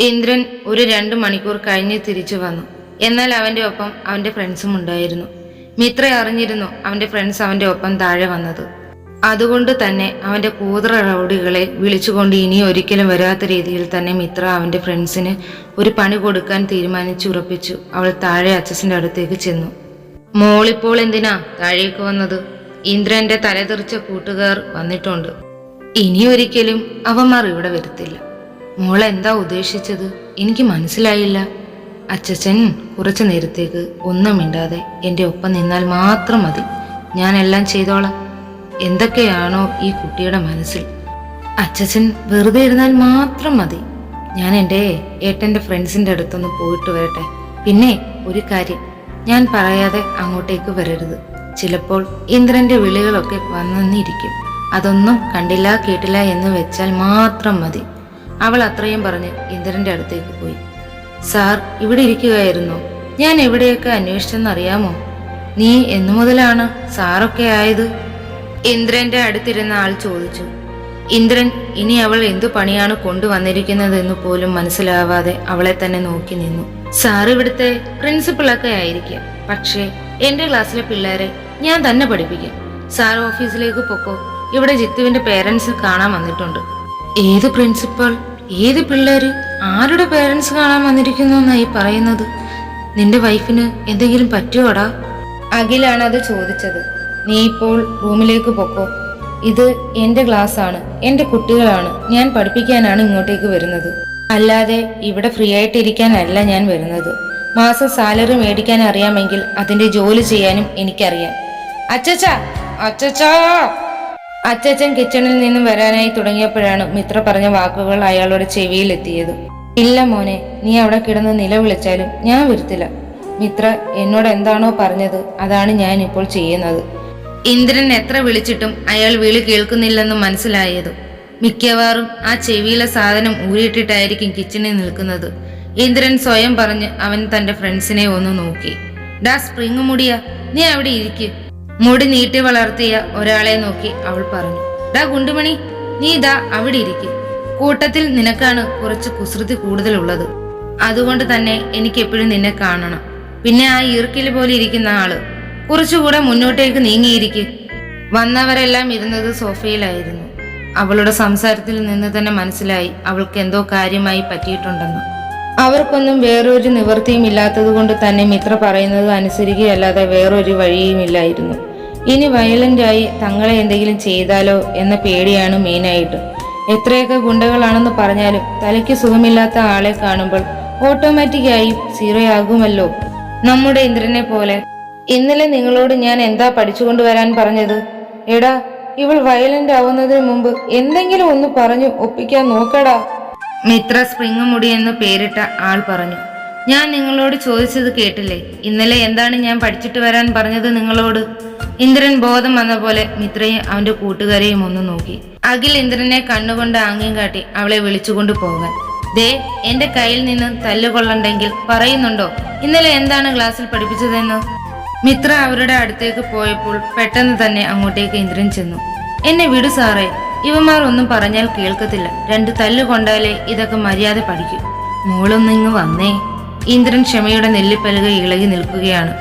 ഇന്ദ്രൻ ഒരു രണ്ട് മണിക്കൂർ കഴിഞ്ഞ് തിരിച്ചു വന്നു. എന്നാൽ അവന്റെ ഒപ്പം അവന്റെ ഫ്രണ്ട്സും ഉണ്ടായിരുന്നു. മിത്ര അറിഞ്ഞിരുന്നു അവന്റെ ഫ്രണ്ട്സ് അവന്റെ ഒപ്പം താഴെ വന്നത്. അതുകൊണ്ട് തന്നെ അവന്റെ കൂതറ റൗഡികളെ വിളിച്ചുകൊണ്ട് ഇനി ഒരിക്കലും വരാത്ത രീതിയിൽ തന്നെ മിത്ര അവന്റെ ഫ്രണ്ട്സിന് ഒരു പണി കൊടുക്കാൻ തീരുമാനിച്ചു ഉറപ്പിച്ചു അവൾ താഴെ അച്ഛന്റെ അടുത്തേക്ക് ചെന്നു. മോളിപ്പോൾ എന്തിനാ താഴേക്ക് വന്നത്? ഇന്ദ്രന്റെ തലതെറിച്ച കൂട്ടുകാർ വന്നിട്ടുണ്ട്. ഇനി ഒരിക്കലും അവന്മാർ ഇവിടെ വരത്തില്ല. മോൾ എന്താ ഉദ്ദേശിച്ചത്? എനിക്ക് മനസ്സിലായില്ല. അച്ഛൻ കുറച്ചു നേരത്തേക്ക് ഒന്നും മിണ്ടാതെ എന്റെ ഒപ്പം നിന്നാൽ മാത്രം മതി. ഞാൻ എല്ലാം ചെയ്തോളാം. എന്തൊക്കെയാണോ ഈ കുട്ടിയുടെ മനസ്സിൽ. അച്ഛൻ വെറുതെ ഇരുന്നാൽ മാത്രം മതി. ഞാൻ എന്റെ ഏട്ടന്റെ ഫ്രണ്ട്സിന്റെ അടുത്തൊന്ന് പോയിട്ട് വരട്ടെ. പിന്നെ ഒരു കാര്യം. ഞാൻ പറയാതെ അങ്ങോട്ടേക്ക് വരരുത്. ചിലപ്പോൾ ഇന്ദ്രന്റെ വിളികളൊക്കെ വന്നെന്നിരിക്കും അതൊന്നും കണ്ടില്ല കേട്ടില്ല എന്ന് വെച്ചാൽ മാത്രം മതി. അവൾ അത്രയും പറഞ്ഞ് ഇന്ദ്രന്റെ അടുത്തേക്ക് പോയി. സാർ ഇവിടെ ഇരിക്കുകയായിരുന്നു. ഞാൻ എവിടെയൊക്കെ അന്വേഷിച്ചെന്നറിയാമോ? നീ എന്നു മുതലാണ് സാറൊക്കെ ആയത്? ഇന്ദ്രന്റെ അടുത്തിരുന്ന ആൾ ചോദിച്ചു. ഇന്ദ്രൻ ഇനി അവൾ എന്തു പണിയാണ് കൊണ്ടുവന്നിരിക്കുന്നതെന്ന് പോലും മനസ്സിലാവാതെ അവളെ തന്നെ നോക്കി നിന്നു. സാർ ഇവിടുത്തെ പ്രിൻസിപ്പളൊക്കെ ആയിരിക്കാം. പക്ഷേ എന്റെ ക്ലാസ്സിലെ പിള്ളേരെ ഞാൻ തന്നെ പഠിപ്പിക്കാം. സാർ ഓഫീസിലേക്ക് പൊക്കോ. ഇവിടെ ജിത്തുവിന്റെ പേരൻസ് കാണാൻ വന്നിട്ടുണ്ട്. ഏത് പ്രിൻസിപ്പൾ ഏത് പിള്ളേര് ആരുടെ പേരൻസ് കാണാൻ വന്നിരിക്കുന്നു എന്നായി പറയുന്നത്? നിന്റെ വൈഫിന് എന്തെങ്കിലും പറ്റുമോടാ അഖിലാണ് അത് ചോദിച്ചത്. നീ ഇപ്പോൾ റൂമിലേക്ക് പൊക്കോ. ഇത് ക്ലാസ് ആണ്. എന്റെ കുട്ടികളാണ്. ഞാൻ പഠിപ്പിക്കാനാണ് ഇങ്ങോട്ടേക്ക് വരുന്നത്. അല്ലാതെ ഇവിടെ ഫ്രീ ആയിട്ടിരിക്കാനല്ല ഞാൻ വരുന്നത്. മാസം സാലറി മേടിക്കാൻ അറിയാമെങ്കിൽ അതിന്റെ ജോലി ചെയ്യാനും എനിക്കറിയാം. അച്ചച്ചാ അച്ചച്ചാ! അച്ചച്ചൻ കിച്ചണിൽ നിന്നും വരാനായി തുടങ്ങിയപ്പോഴാണ് മിത്ര പറഞ്ഞ വാക്കുകൾ അയാളുടെ ചെവിയിലെത്തിയത്. ഇല്ല മോനെ നീ അവിടെ കിടന്ന് നിലവിളിച്ചാലും ഞാൻ വരുത്തില്ല. മിത്ര എന്നോട് എന്താണോ പറഞ്ഞത് അതാണ് ഞാൻ ഇപ്പോൾ ചെയ്യുന്നത്. ഇന്ദ്രൻ എത്ര വിളിച്ചിട്ടും അയാൾ വിളി കേൾക്കുന്നില്ലെന്ന് മനസ്സിലായത്. മിക്കവാറും ആ ചെവിയിലെ സാധനം ഊരിയിട്ടിട്ടായിരിക്കും കിച്ചണിൽ നിൽക്കുന്നത്. ഇന്ദ്രൻ സ്വയം പറഞ്ഞ് അവൻ തന്റെ ഫ്രണ്ട്സിനെ ഒന്ന് നോക്കി. ഡാ സ്പ്രിങ് മുടിയ. നീ അവിടെ ഇരിക്ക്. മുടി നീട്ടി വളർത്തിയ ഒരാളെ നോക്കി അവൾ പറഞ്ഞു ഡാ ഗുണ്ടുമണി നീ ഇതാ അവിടെ ഇരിക്കും. കൂട്ടത്തിൽ നിനക്കാണ് കുറച്ച് കുസൃതി കൂടുതലുള്ളത്. അതുകൊണ്ട് തന്നെ എനിക്ക് എപ്പോഴും നിന്നെ കാണണം. പിന്നെ ആ ഈർക്കിൽ പോലെ ഇരിക്കുന്ന ആൾ കുറച്ചുകൂടെ മുന്നോട്ടേക്ക് നീങ്ങിയിരിക്കെ. വന്നവരെല്ലാം ഇരുന്നത് സോഫയിലായിരുന്നു. അവളുടെ സംസാരത്തിൽ നിന്ന് തന്നെ മനസ്സിലായി അവൾക്ക് എന്തോ കാര്യമായി പറ്റിയിട്ടുണ്ടെന്ന്. അവർക്കൊന്നും വേറൊരു നിവൃത്തിയും ഇല്ലാത്തത് കൊണ്ട് തന്നെ മിത്ര പറയുന്നത് അനുസരിക്കുകയല്ലാതെ വേറൊരു വഴിയുമില്ലായിരുന്നു ഇനി വയലന്റായി തങ്ങളെ എന്തെങ്കിലും ചെയ്താലോ എന്ന പേടിയാണ് മെയിനായിട്ട് എത്രയൊക്കെ ഗുണ്ടകളാണെന്ന് പറഞ്ഞാലും തലയ്ക്ക് സുഖമില്ലാത്ത ആളെ കാണുമ്പോൾ ഓട്ടോമാറ്റിക്കായി സീറോ ആകുമല്ലോ. നമ്മുടെ ഇന്ദ്രനെ പോലെ. ഇന്നലെ നിങ്ങളോട് ഞാൻ എന്താ പഠിച്ചുകൊണ്ട് വരാൻ പറഞ്ഞത്? എടാ ഇവൾ വയലന്റ് ആവുന്നതിന് മുമ്പ് എന്തെങ്കിലും ഒന്ന് പറഞ്ഞു ഒപ്പിക്കാൻ നോക്കടാ. മിത്ര സ്പ്രിംഗ് മുടി എന്ന് പേരിട്ട ആൾ പറഞ്ഞു. ഞാൻ നിങ്ങളോട് ചോദിച്ചത് കേട്ടില്ലേ? ഇന്നലെ എന്താണ് ഞാൻ പഠിച്ചിട്ട് വരാൻ പറഞ്ഞത് നിങ്ങളോട്? ഇന്ദ്രൻ ബോധം വന്ന പോലെ മിത്രയും അവന്റെ കൂട്ടുകാരെയും ഒന്ന് നോക്കി. അഖിൽ ഇന്ദ്രനെ കണ്ണുകൊണ്ട് ആംഗ്യം കാട്ടി അവളെ വിളിച്ചുകൊണ്ട് പോകാൻ. ദേ എന്റെ കയ്യിൽ നിന്ന് തല്ലുകൊള്ളണ്ടെങ്കിൽ പറയുന്നുണ്ടോ? ഇന്നലെ എന്താണ് ക്ലാസ്സിൽ പഠിപ്പിച്ചതെന്ന്? മിത്ര അവരുടെ അടുത്തേക്ക് പോയപ്പോൾ പെട്ടെന്ന് തന്നെ അങ്ങോട്ടേക്ക് ഇന്ദ്രൻ ചെന്നു. എന്നെ വിടു സാറേ ഇവന്മാർ ഒന്നും പറഞ്ഞാൽ കേൾക്കത്തില്ല. രണ്ട് തല്ലു കൊണ്ടാലേ ഇതൊക്കെ മര്യാദ പഠിക്കൂ. മോളൊന്നിങ്ങ് വന്നേ. ഇന്ദ്രൻ ക്ഷമയുടെ നെല്ലിപ്പലക ഇളകി നിൽക്കുകയാണ്.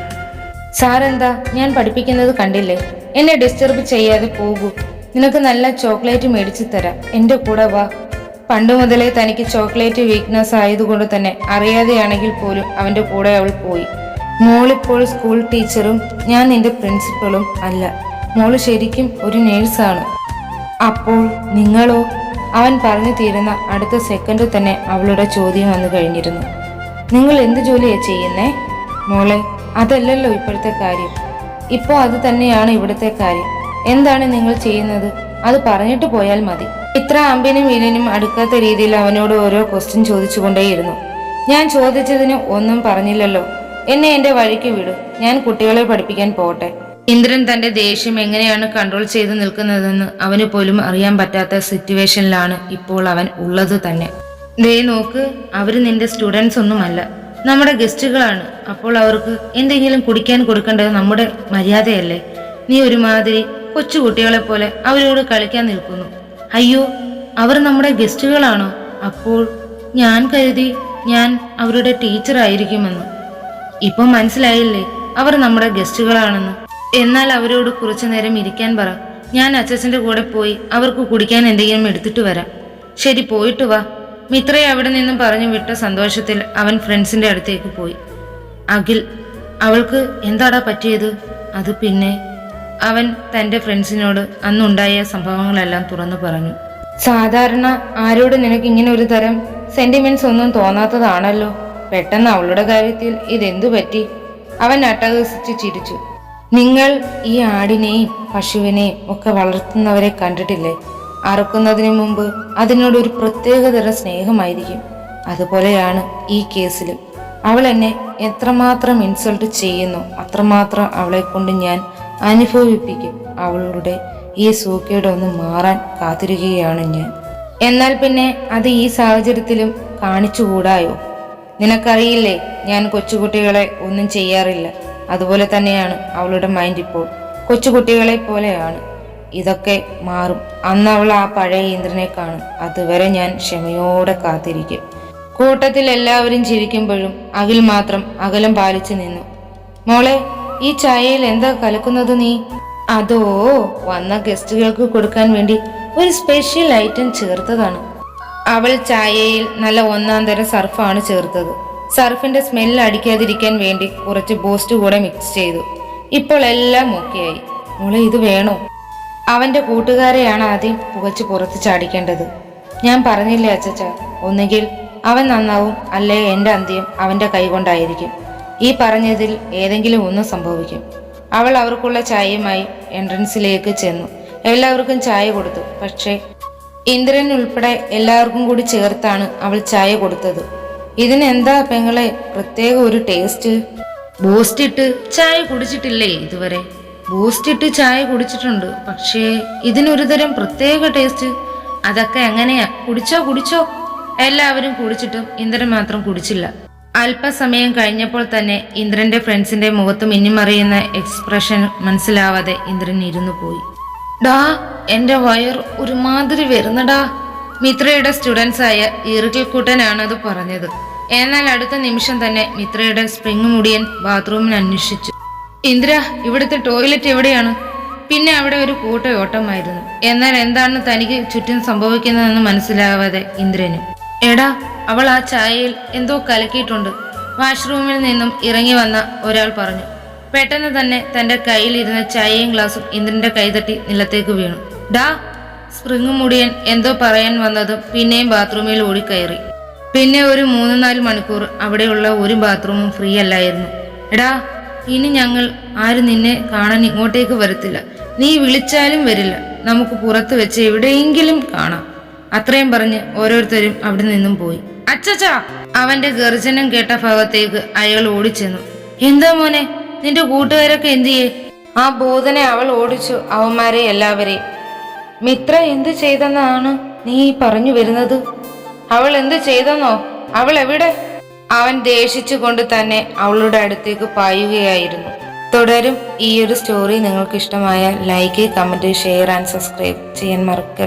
സാറെന്താ ഞാൻ പഠിപ്പിക്കുന്നത് കണ്ടില്ലേ? എന്നെ ഡിസ്റ്റർബ് ചെയ്യാതെ പോകൂ. നിനക്ക് നല്ല ചോക്ലേറ്റ് മേടിച്ചു തരാം. എന്റെ കൂടെ വാ. പണ്ട് മുതലേ തനിക്ക് ചോക്ലേറ്റ് വീക്ക്നെസ് ആയതുകൊണ്ട് തന്നെ അറിയാതെയാണെങ്കിൽ പോലും അവന്റെ കൂടെ അവൾ പോയി. മോളിപ്പോൾ സ്കൂൾ ടീച്ചറും ഞാൻ നിന്റെ പ്രിൻസിപ്പളും അല്ല. മോൾ ശരിക്കും ഒരു നേഴ്സാണ് അപ്പോൾ നിങ്ങളോ? അവൻ പറഞ്ഞു തീരുന്ന അടുത്ത സെക്കൻഡിൽ തന്നെ അവളുടെ ചോദ്യം വന്നു കഴിഞ്ഞിരുന്നു. നിങ്ങൾ എന്ത് ജോലിയാണ് ചെയ്യുന്നേ? മോളെ അതല്ലല്ലോ ഇപ്പോഴത്തെ കാര്യം. ഇപ്പോൾ അത് തന്നെയാണ് ഇവിടുത്തെ കാര്യം. എന്താണ് നിങ്ങൾ ചെയ്യുന്നത്? അത് പറഞ്ഞിട്ട് പോയാൽ മതി. ഇത്ര അമ്പിനും വീലിനും അടുക്കാത്ത രീതിയിൽ അവനോട് ഓരോ ക്വസ്റ്റ്യൻ ചോദിച്ചുകൊണ്ടേയിരുന്നു. ഞാൻ ചോദിച്ചതിന് ഒന്നും പറഞ്ഞില്ലല്ലോ. എന്നെ എന്റെ വഴിക്ക് വിടും. ഞാൻ കുട്ടികളെ പഠിപ്പിക്കാൻ പോട്ടെ ഇന്ദ്രൻ തന്റെ ദേഷ്യം എങ്ങനെയാണ് കൺട്രോൾ ചെയ്ത് നിൽക്കുന്നതെന്ന് അവന് പോലും അറിയാൻ പറ്റാത്ത സിറ്റുവേഷനിലാണ് ഇപ്പോൾ അവൻ ഉള്ളത് തന്നെ. ദേ നോക്ക് അവർ നിന്റെ സ്റ്റുഡൻസ് ഒന്നുമല്ല. നമ്മുടെ ഗസ്റ്റുകളാണ് അപ്പോൾ അവർക്ക് എന്തെങ്കിലും കുടിക്കാൻ കൊടുക്കേണ്ടത് നമ്മുടെ മര്യാദയല്ലേ? നീ ഒരുമാതിരി കൊച്ചുകുട്ടികളെ പോലെ അവരോട് കളിക്കാൻ നിൽക്കുന്നു. അയ്യോ അവർ നമ്മുടെ ഗസ്റ്റുകളാണോ അപ്പോൾ ഞാൻ കരുതി ഞാൻ അവരുടെ ടീച്ചർ ആയിരിക്കുമെന്ന് ഇപ്പൊ മനസ്സിലായില്ലേ അവർ നമ്മുടെ ഗസ്റ്റുകളാണെന്ന് എന്നാൽ അവരോട് കുറച്ചു നേരം ഇരിക്കാൻ പറ. ഞാൻ അച്ഛന്റെ കൂടെ പോയി അവർക്ക് കുടിക്കാൻ എന്തെങ്കിലും എടുത്തിട്ട് വരാം. ശരി പോയിട്ട് വാ. മിത്രയെ അവിടെ നിന്നും പറഞ്ഞു വിട്ട സന്തോഷത്തിൽ അവൻ ഫ്രണ്ട്സിന്റെ അടുത്തേക്ക് പോയി. അഖിൽ അവൾക്ക് എന്താടാ പറ്റിയത്? അത് പിന്നെ അവൻ തന്റെ ഫ്രണ്ട്സിനോട് അന്നുണ്ടായ സംഭവങ്ങളെല്ലാം തുറന്നു പറഞ്ഞു. സാധാരണ ആരോട് നിനക്ക് ഇങ്ങനെ ഒരു തരം സെന്റിമെന്റ്സ് ഒന്നും തോന്നാത്തതാണല്ലോ? പെട്ടെന്ന് അവളുടെ കാര്യത്തിൽ ഇതെന്തു പറ്റി? അവൻ അട്ടഹസിച്ച് ചിരിച്ചു. നിങ്ങൾ ഈ ആടിനെയും പശുവിനെയും ഒക്കെ വളർത്തുന്നവരെ കണ്ടിട്ടില്ലേ? അറുക്കുന്നതിന് മുമ്പ് അതിനോട് ഒരു പ്രത്യേകതര സ്നേഹമായിരിക്കും. അതുപോലെയാണ് ഈ കേസിലും. അവൾ എന്നെ എത്രമാത്രം ഇൻസൾട്ട് ചെയ്യുന്നു അത്രമാത്രം അവളെ കൊണ്ട് ഞാൻ അനുഭവിപ്പിക്കും. അവളുടെ ഈ സൂക്കേട് ഒന്ന് മാറാൻ കാത്തിരിക്കുകയാണ് ഞാൻ. എന്നാൽ പിന്നെ അത് ഈ സാഹചര്യത്തിലും കാണിച്ചുകൂടായോ? നിനക്കറിയില്ലേ ഞാൻ കൊച്ചുകുട്ടികളെ ഒന്നും ചെയ്യാറില്ല. അതുപോലെ തന്നെയാണ് അവളുടെ മൈൻഡ് ഇപ്പോൾ. കൊച്ചുകുട്ടികളെ പോലെയാണ്. ഇതൊക്കെ മാറും. അന്നവൾ ആ പഴയ ഇന്ദ്രനെ കാണും. അതുവരെ ഞാൻ ക്ഷമയോടെ കാത്തിരിക്കും. കൂട്ടത്തിൽ എല്ലാവരും ചിരിക്കുമ്പോഴും അഖിൽ മാത്രം അകലം പാലിച്ചു നിന്നു. മോളെ ഈ ചായയിൽ എന്താ കലക്കുന്നത് നീ? അതോ വന്ന ഗസ്റ്റുകൾക്ക് കൊടുക്കാൻ വേണ്ടി ഒരു സ്പെഷ്യൽ ഐറ്റം ചേർത്തതാണ്. അവൾ ചായയിൽ നല്ല ഒന്നാം തരം സർഫാണ് ചേർത്തത്. സർഫിന്റെ സ്മെല്ല് അടിക്കാതിരിക്കാൻ വേണ്ടി കുറച്ച് ബൂസ്റ്റ് കൂടെ മിക്സ് ചെയ്തു. ഇപ്പോൾ എല്ലാം ഓക്കെയായി മോളെ ഇത് വേണോ? അവന്റെ കൂട്ടുകാരെയാണ് ആദ്യം പുകച്ച് പുറത്ത് ചാടിക്കേണ്ടത്. ഞാൻ പറഞ്ഞില്ലേ അച്ചച്ച ഒന്നുകിൽ അവൻ നന്നാവും അല്ലേ എന്റെ അന്ത്യം അവന്റെ കൈകൊണ്ടായിരിക്കും. ഈ പറഞ്ഞതിൽ ഏതെങ്കിലും ഒന്ന് സംഭവിക്കും. അവൾ അവർക്കുള്ള ചായയുമായി എൻട്രൻസിലേക്ക് ചെന്നു. എല്ലാവർക്കും ചായ കൊടുത്തു. പക്ഷേ ഇന്ദ്രൻ ഉൾപ്പെടെ എല്ലാവർക്കും കൂടി ചേർത്താണ് അവൾ ചായ കൊടുത്തത്. ഇതിനെന്താ പെങ്ങളെ പ്രത്യേക ഒരു ടേസ്റ്റ്? ബൂസ്റ്റ് ഇട്ട് ചായ കുടിച്ചിട്ടില്ലേ ഇതുവരെ? ബൂസ്റ്റ് ഇട്ട് ചായ കുടിച്ചിട്ടുണ്ട്. പക്ഷേ ഇതിനൊരു തരം പ്രത്യേക ടേസ്റ്റ്. അതൊക്കെ എങ്ങനെയാ? കുടിച്ചോ കുടിച്ചോ? എല്ലാവരും കുടിച്ചിട്ടും ഇന്ദ്രൻ മാത്രം കുടിച്ചില്ല. അല്പസമയം കഴിഞ്ഞപ്പോൾ തന്നെ ഇന്ദ്രന്റെ ഫ്രണ്ട്സിന്റെ മുഖത്ത് മിന്നിമറിയുന്ന എക്സ്പ്രഷൻ മനസ്സിലാവാതെ ഇന്ദ്രൻ ഇരുന്നു പോയി. ഡാ എന്റെ വയർ ഒരുമാതിരി വരുന്നടാ. മിത്രയുടെ സ്റ്റുഡൻസ് ആയ ഈറുകിൽക്കൂട്ടനാണ് അത് പറഞ്ഞത്. എന്നാൽ അടുത്ത നിമിഷം തന്നെ മിത്രയുടെ സ്പ്രിംഗ് മുടിയൻ ബാത്റൂമിൽ അന്വേഷിച്ചു ഇന്ദ്ര ഇവിടുത്തെ ടോയ്ലറ്റ് എവിടെയാണ്? പിന്നെ അവിടെ ഒരു കൂട്ടയോട്ടമായിരുന്നു. എന്നാൽ എന്താണ് തനിക്ക് ചുറ്റും സംഭവിക്കുന്നതെന്ന് മനസ്സിലാവാതെ ഇന്ദ്രന്. എടാ അവൾ ആ ചായയിൽ എന്തോ കലക്കിയിട്ടുണ്ട്. വാഷ്റൂമിൽ നിന്നും ഇറങ്ങി വന്ന ഒരാൾ പറഞ്ഞു. പെട്ടെന്ന് തന്നെ തന്റെ കയ്യിലിരുന്ന ചായയും ഗ്ലാസും ഇന്ദ്രന്റെ കൈതട്ടി നിലത്തേക്ക് വീണു. ഡാ സ്പ്രിങ് മുടിയൻ എന്തോ പറയാൻ വന്നതും പിന്നെയും ബാത്റൂമിൽ ഓടിക്കയറി. പിന്നെ ഒരു മൂന്ന് നാല് മണിക്കൂർ അവിടെയുള്ള ഒരു ബാത്റൂമും ഫ്രീ അല്ലായിരുന്നു. എടാ ഇനി ഞങ്ങൾ ആരും നിന്നെ കാണാൻ ഇങ്ങോട്ടേക്ക് വരത്തില്ല. നീ വിളിച്ചാലും വരില്ല. നമുക്ക് പുറത്ത് വെച്ച് എവിടെയെങ്കിലും കാണാം. അത്രയും പറഞ്ഞ് ഓരോരുത്തരും അവിടെ നിന്നും പോയി. അച്ചച്ചാ! അവന്റെ ഗർജനം കേട്ട ഭാഗത്തേക്ക് അയാൾ ഓടിച്ചെന്നു. എന്താ മോനെ? നിന്റെ കൂട്ടുകാരൊക്കെ എന്തിയേ? ആ ബോധനെ അവൾ ഓടിച്ചു. അവന്മാരെ എല്ലാവരെയും. മിത്ര എന്ത് ചെയ്തെന്നാണ് നീ പറഞ്ഞു വരുന്നത്? അവൾ എന്ത് ചെയ്തെന്നോ? അവൾ എവിടെ? അവൻ ദേഷിച്ചുകൊണ്ട് തന്നെ അവളുടെ അടുത്തേക്ക് പായുകയായിരുന്നു. തുടരും ഈ ഒരു സ്റ്റോറി നിങ്ങൾക്ക് ഇഷ്ടമായാൽ like comment share and subscribe ചെയ്യാൻ മറക്കരുത്.